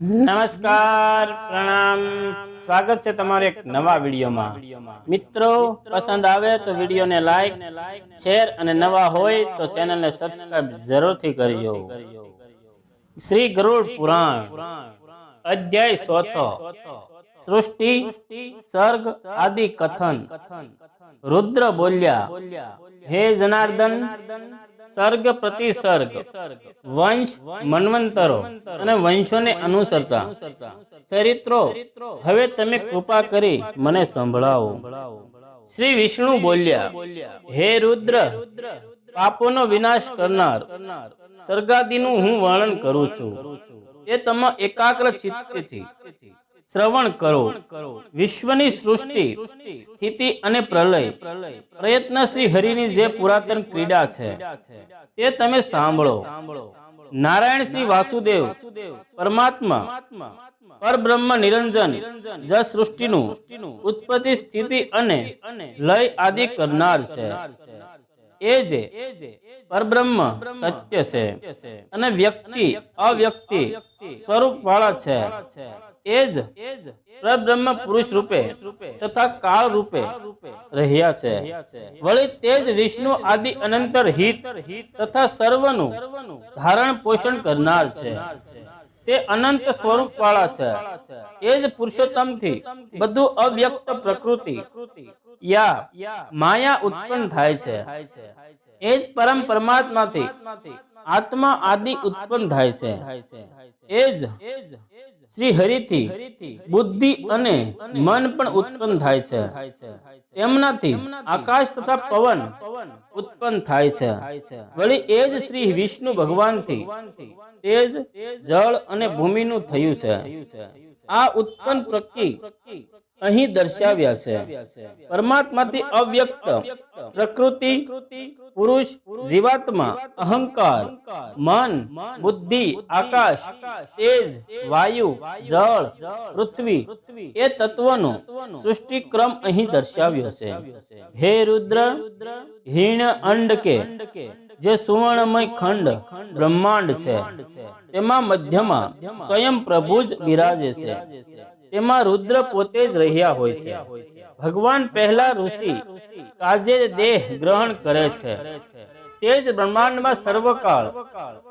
નમસ્કાર, પ્રણામ. સ્વાગત છે તમારે એક નવા વિડીયોમાં. મિત્રો, પસંદ આવે તો વિડીયોને લાઈક શેર અને નવા હોય તો ચેનલને સબસ્ક્રાઇબ જરૂરથી કરજો. શ્રી ગરુડ પુરાણ, અધ્યાય ચોથો સૃષ્ટિ સર્ગ આદિ કથન. રુદ્ર બોલ્યા, હે જનાર્દન સર્ગ પ્રતિસર્ગ. વંશ મન્વંતરો અને વંશોને અનુસરતા. ચરિત્રો. હવે તમે કૃપા કરી મને સંભળાવો. શ્રી વિષ્ણુ બોલ્યા, હે રુદ્ર, પાપોનો વિનાશ કરનાર સર્ગાદીનું હું વર્ણન કરું છું. તે તમે એકાગ્ર ચિત્તથી. શ્રવણ કરો. વિશ્વની સૃષ્ટિ, સ્થિતિ અને પ્રલય. પ્રયત્ન શ્રી હરિની જે પુરાતન ક્રીડા છે, તે તમે સાંભળો. નારાયણ શ્રી વાસુદેવ, પરમાત્મા, પરબ્રહ્મ નિરંજન જ સૃષ્ટિનું ઉત્પત્તિ, સ્થિતિ અને લય આદિ કરનાર છે. એ પરબ્રહ્મ સત્ય છે અને વ્યક્તિ અવ્યક્તિ સ્વરૂપ વાળા છે. એ જ પરબ્રહ્મ પુરુષ રૂપે તથા કાળ રૂપે રહ્યા છે. વળી તે જ વિષ્ણુ આદિ અનંતર હિત તથા સર્વનું ધારણ પોષણ કરનાર છે. તે અનંત સ્વરૂપ વાળા છે. એ જ પુરુષોત્તમથી બધું અવ્યક્ત પ્રકૃતિ યા માયા ઉત્પન્ન થાય છે. એ જ પરમ પરમાત્માથી આત્મા આદિ ઉત્પન્ન થાય છે. એ જ શ્રી હરિથી બુદ્ધિ અને મન પણ ઉત્પન્ન થાય છે. એમનાથી આકાશ તથા પવન ઉત્પન્ન થાય છે. વળી એ જ શ્રી વિષ્ણુ ભગવાનથી તેજ જળ અને ભૂમિનું થયું છે. આ ઉત્પન્ન પ્રકૃતિ અહીં દર્શાવ્યા છે. પરમાત્માથી અવ્યક્ત, પ્રકૃતિ, પુરુષ, જીવાત્મા, અહંકાર, મન, બુદ્ધિ, આકાશ, તેજ, વાયુ, જળ, પૃથ્વી, એ તત્વનો સૃષ્ટિ ક્રમ અહીં દર્શાવ્યો છે. હે રુદ્ર, હીણ અંડ કે જે સુવર્ણમય ખંડ, બ્રહ્માંડ છે, તેમાં મધ્યમાં સ્વયં પ્રભુ જ બિરાજે છે. તેમાં રુદ્ર પોતે જ રહ્યા હોય છે. ભગવાન પહેલા ઋષિ કાજે દેહ ગ્રહણ કરે છે. તે જ બ્રહ્માંડમાં સર્વકાળ,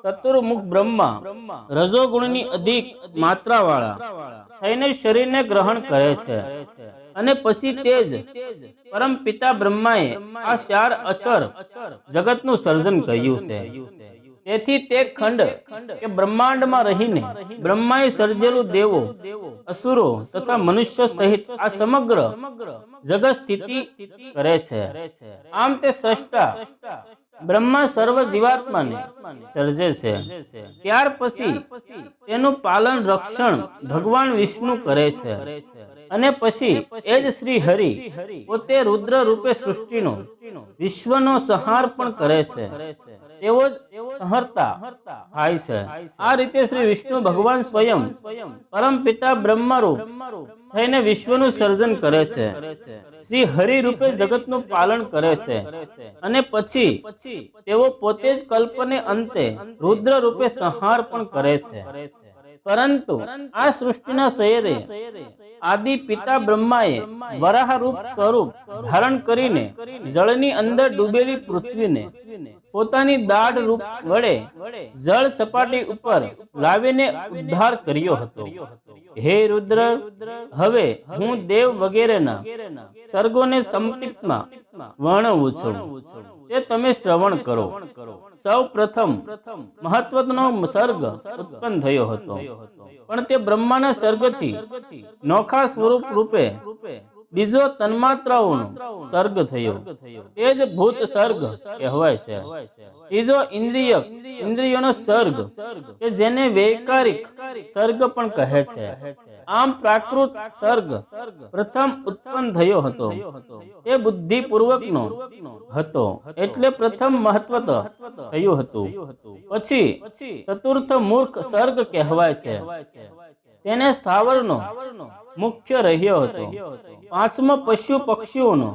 ચતુર્મુખ બ્રહ્મા, રજોગુણની અધિક માત્રા વાળા થઈને શરીરને ગ્રહણ કરે છે. અને પછી તે જ પરમ પિતા બ્રહ્માએ આ ચાર અસર જગતનું સર્જન કર્યું છે. તેથી તે ખંડ કે બ્રહ્માંડમાં રહીને બ્રહ્માએ સર્જેલું દેવો અસુરો તથા મનુષ્ય સહિત આ સમગ્ર જગત સ્થિતિ કરે છે. આમ તે સ્રષ્ટા બ્રહ્મા સર્વ જીવાત્માને સર્જે છે. ત્યાર પછી તેનું પાલન રક્ષણ ભગવાન વિષ્ણુ કરે છે. અને પછી એ જ શ્રી હરિ પોતે રુદ્ર રૂપે સૃષ્ટિનો વિશ્વનો સહાર પણ કરે છે. તેવો જ સંહર્તા થાય છે. આ રીતે શ્રી વિષ્ણુ ભગવાન સ્વયં પરમ પિતા બ્રહ્મરૂપ થઈને વિશ્વનું સર્જન કરે છે. શ્રી હરિ રૂપે જગતનું પાલન કરે છે. અને પછી તેઓ પોતે જ કલ્પને અંતે રુદ્ર રૂપે સંહાર પણ કરે છે. પરંતુ આ સૃષ્ટિના શહેરે આદિ પિતા બ્રહ્માએ વરાહ રૂપ સ્વરૂપ ધારણ કરીને જળની અંદર ડૂબેલી પૃથ્વીને પોતાની દાઢ રૂપ વડે જળ સપાટી ઉપર લાવીને ઉદ્ધાર કર્યો હતો. હે રુદ્ર, હવે હું દેવ વગેરેના સર્ગોને સમતિમાં વર્ણવું છું. તે તમે શ્રવણ કરો. સૌ પ્રથમ મહત્વનો સર્ગ ઉત્પન્ન થયો હતો. પણ તે બ્રહ્માના સર્ગથી નોખા સ્વરૂપ રૂપે બીજો તન્માત્રાઓનો સર્ગ થયો. તે જ ભૂત સર્ગ કહેવાય છે. ત્રીજો ઇન્દ્રિય, ઇન્દ્રિયોનો સર્ગ, કે જેને વૈકારિક સર્ગ પણ કહે છે. આમ પ્રાકૃત સર્ગ પ્રથમ ઉત્પન્ન થયો હતો. તે બુદ્ધિપૂર્વકનો હતો. એટલે પ્રથમ મહત્વ થયું હતું. પછી ચતુર્થ મૂર્ખ સર્ગ કહેવાય છે. તેને સ્થાવરનો મુખ્ય રહ્યો હતો. પાંચમો પશુ પક્ષીઓનો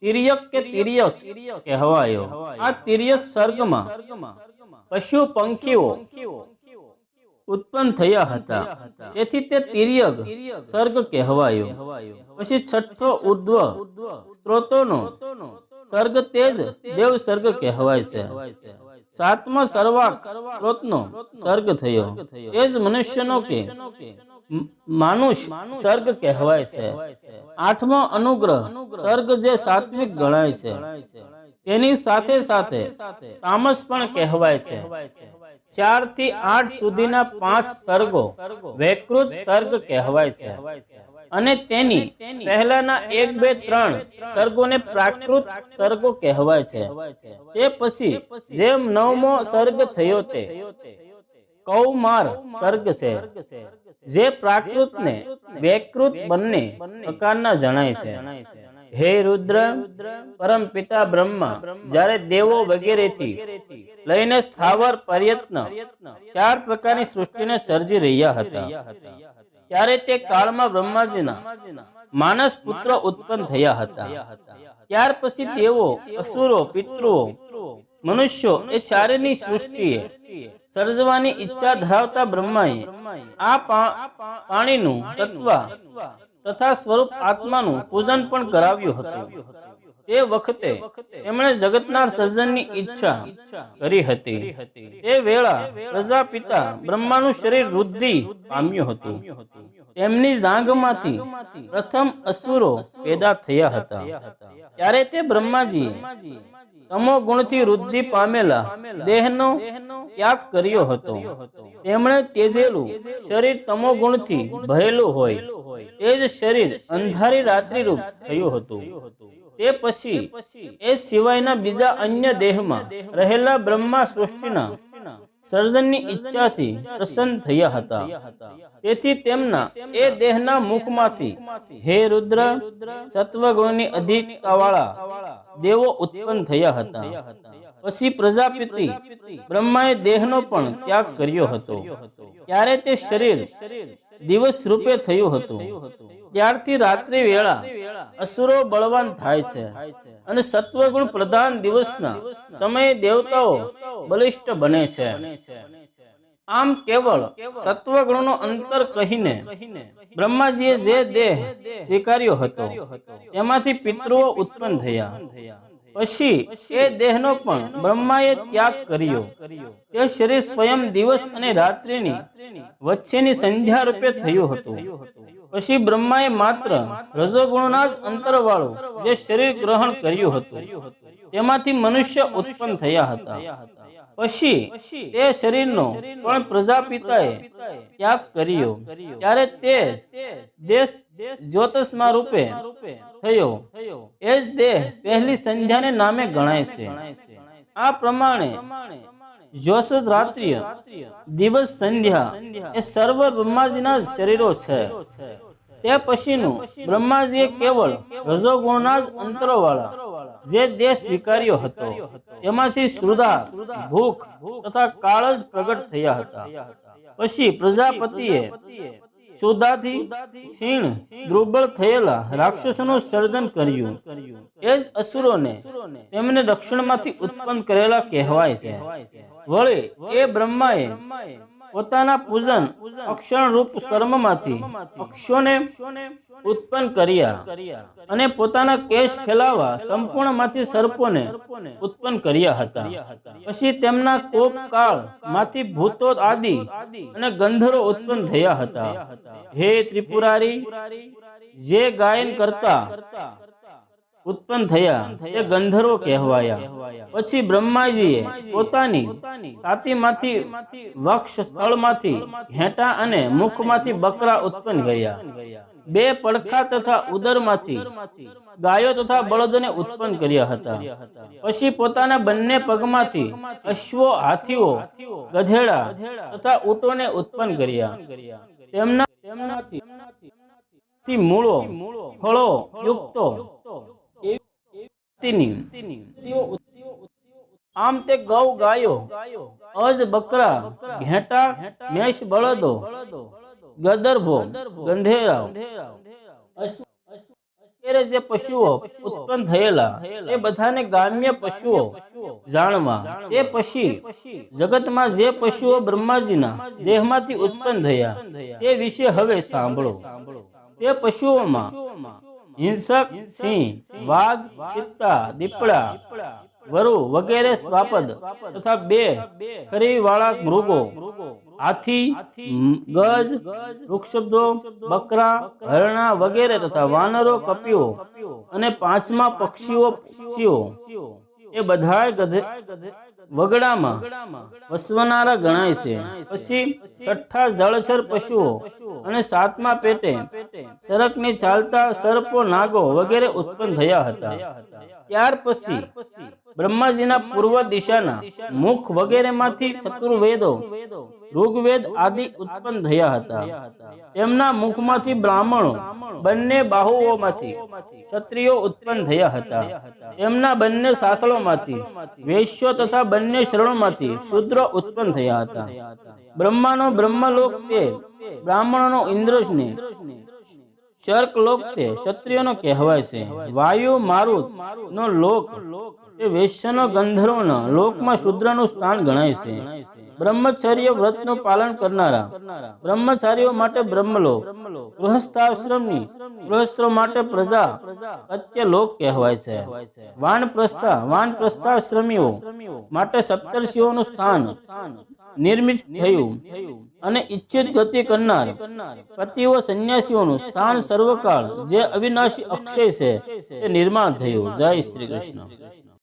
તિર્યક કે તિર્યક કહેવાયો. આ તિર્યક સર્ગમાં પશુ પંખીઓ ઉત્પન્ન થયા હતા. તેથી તે તિર્યક સર્ગ કહેવાયો. પછી છઠ્ઠો ઉર્ધ્વ સ્ત્રોતોનો સર્ગ તેજ દેવ સર્ગ કહેવાય છે. સાતમો સર્વાક સ્ત્રોતનો સર્ગ થયો. એ જ મનુષ્યનો કે માનુષ સર્ગ કહેવાય છે. આઠમો અનુગ્રહ સર્ગ જે સાત્વિક ગણાય છે. તેની સાથે સાથે તામસ પણ કહેવાય છે. ચારથી આઠ સુધીના પાંચ સર્ગો વૈકૃત સર્ગ કહેવાય છે. અને તેની પહેલાના એક, બે, ત્રણ સર્ગોને પ્રાકૃત સર્ગો કહેવાય છે. તે પછી જેમ નવમો સર્ગ થયો તે કૌમાર સર્ગ છે, જે પ્રાકૃત ને વૈકૃત બંને પ્રકારના જણાય છે. હે રુદ્ર, પરમ પિતા બ્રહ્મા, જ્યારે દેવો વગેરેથી લઈને સ્થાવર પ્રયત્ન ચાર પ્રકારની સૃષ્ટિને સર્જી રહ્યા હતા. ત્યારે તે કાળમાં બ્રહ્માજીના માનસ પુત્ર ઉત્પન્ન થયા હતા. ત્યાર પછી તેઓ અસુરો, પિતૃઓ, મનુષ્યો એ ચારેની સૃષ્ટિએ સર્જવાની ઈચ્છા ધરાવતા બ્રહ્માએ આ પાણીનું તત્વ તથા સ્વરૂપ આત્માનું પૂજન પણ કરાવ્યું હતું. તે વખતે એમણે જગતના સર્જનની ઈચ્છા કરી હતી. તે વેળા પ્રજાપિતા બ્રહ્માનું શરીર વૃદ્ધિ પામ્યું હતું. તેમની જાંઘમાંથી પ્રથમ અસુરો પેદા થયા હતા. ત્યારે તે બ્રહ્માજી તમો ગુણથી વૃદ્ધિ પામેલા દેહનો ત્યાગ કર્યો હતો. તેમણે તેજેલું શરીર તમો ગુણથી ભરેલું હોય. તે જ શરીર અંધારી રાત્રિ રૂપ થયું હતું. તે પછી એ સિવાયના બીજા અન્ય દેહમાં રહેલા બ્રહ્મા સૃષ્ટિના સર્જનની ઈચ્છાથી પ્રસન્ન થયા હતા. તેથી તેમના એ દેહના મુખમાંથી હે રુદ્ર, સત્વગુણની અધિકતાવાળા દેવો ઉત્પન્ન થયા હતા. પછી પ્રજાપતિ બ્રહ્માએ દેહનો પણ ત્યાગ કર્યો હતો. ત્યારે તે શરીર દિવસ રૂપે થયું હતું. ત્યારથી રાત્રિ વેળા અસુરો બળવાન થાય છે. અને સત્વગુણ પ્રધાન દિવસના સમયે દેવતાઓ બલિષ્ઠ બને છે. આમ કેવળ સત્વગુણનો અંતર કહીને બ્રહ્માજીએ જે દેહ સ્વીકાર્યો હતો તેમાંથી પિતૃઓ ઉત્પન્ન થયા. પછી એ દેહનો પણ બ્રહ્માએ ત્યાગ કર્યો. તે શરીર સ્વયં દિવસ અને રાત્રિની વચ્ચેની સંધ્યા રૂપે થયું હતું. પછી બ્રહ્માએ માત્ર રજોગુણના જ અંતરવાળું જે શરીર ગ્રહણ કર્યું હતું, તેમાંથી મનુષ્ય ઉત્પન્ન થયા હતા. પછી તે શરીરનો પણ પ્રજાપિતાએ ત્યાગ કર્યો. ત્યારે તે દેશ જ્યોતિષમાં રૂપે થયો. એ જ દેહ પહેલી સંધ્યાને નામે ગણાય છે. આ પ્રમાણે જોષદ રાત્રિય દિવસ સંધ્યા એ સર્વ બ્રહ્માજીના શરીરો છે. તે પછીનું બ્રહ્માજીએ કેવળ રજોગુણના જ અંતરોવાળા જે દેશ સ્વીકાર્યો હતો તેમાંથી શ્રુદા ભૂખ તથા કાળ જ પ્રગટ થયા હતા. પછી પ્રજાપતિએ સુદાથી ક્ષીણ, દુર્બળ થયેલા રાક્ષસોનું સર્જન કર્યું. એ જ અસુરોને તેમને દક્ષિણમાંથી ઉત્પન્ન કરેલા કહેવાય છે. વળી એ બ્રહ્માએ પોતાના પૂજન અક્ષણ રૂપ કર્મમાંથી અક્ષોને ઉત્પન્ન કર્યા અને પોતાના કેશ ફેલાવા સંપૂર્ણમાંથી સર્પોને ઉત્પન્ન કર્યા હતા. પછી તેમના કોપ કાળમાંથી ભૂતો આદિ અને ગંધરો ઉત્પન્ન થયા હતા. હે ત્રિપુરારી, જે ગાયન કરતા ઉત્પન્ન થયા, એ ગંધર્વો કહેવાયા. પછી બ્રહ્માજીએ પોતાની છાતીમાંથી વક્ષ સ્થળમાંથી ઘેટા અને મુખમાંથી બકરા ઉત્પન્ન કર્યા. બે પડખા તથા ઉદરમાંથી ગાયો તથા બળદને ઉત્પન્ન કર્યા હતા. પછી પોતાના બંને પગમાંથી અશ્વો, હાથીઓ, ગધેડા તથા ઊંટોને ઉત્પન્ન કર્યા. તેમના તેમનાથી મૂળો, ફળો, યુક્તો એવી તેઓ આમ તે ગૌ ગાયો અજ બકરા ઘેટા મેષ બળદો ગદર્ભો ગંધેરાઓ અશ્વ વગેરે જે પશુઓ ઉત્પન્ન થયેલા એ બધાને ગામ્ય પશુઓ જાણવા એ પછી જગતમાં જે પશુઓ બ્રહ્માજીના દેહમાંથી ઉત્પન્ન થયા તે વિશે હવે સાંભળો તે પશુઓમાં હિંસક, સિંહ, વાઘ, ચિત્તા, દીપડા, વરુ વગેરે સ્વાપદ તથા બે ખરી વાળા મૃગો, હાથી, ગજ વૃક્ષબ્દો બકરા, હરણા વગેરે તથા વાનરો, કપીઓ અને પાંચમા પક્ષીઓ પક્ષીઓ. એ ગધે વગડામાં વસવનારા ગણાય છે. પછી છઠ્ઠા જળચર પશુઓ અને સાતમા પેટે સરકની ચાલતા સર્પો નાગો વગેરે ઉત્પન્ન થયા હતા. ત્યાર પછી બ્રહ્માજીના પૂર્વ દિશાના મુખ વગેરેમાંથી ચતુર્વેદો, ઋગ્વેદ આદિ ઉત્પન્ન થયા હતા. તેમના મુખમાંથી બ્રાહ્મણો બંને બાહુઓમાંથી ક્ષત્રિયો ઉત્પન્ન થયા હતા. તેમના બંને સાથળોમાંથી વૈશ્યો તથા બંને શરણોમાંથી શૂદ્રો ઉત્પન્ન થયા હતા. બ્રહ્માનો બ્રહ્મલોક તે બ્રાહ્મણોનો ઇન્દ્રજને ચર્કલોક તે ક્ષત્રિયોનો કહેવાય છે. વાયુ મારુત નો લોક એ વૈશ્યનો ગંધર્વનો લોકમાં શુદ્રનું સ્થાન ગણાય છે. બ્રહ્મચર્ય વ્રતનું પાલન કરનારા, બ્રહ્મચારીઓ માટે બ્રહ્મલોક ગૃહસ્થાશ્રમની ગૃહસ્થો માટે પ્રજા અત્યલોક કહેવાય છે. વાનપ્રસ્થા, વાનપ્રસ્થાશ્રમીઓ માટે સપ્તર્ષિઓનું સ્થાન નિર્મિત થયું અને ઈચ્છિત ગતિ કરનાર પતિઓ સંન્યાસીઓનું સ્થાન સર્વકાળ જે અવિનાશી અક્ષય છે તે નિર્માણ થયું. જય શ્રી કૃષ્ણ.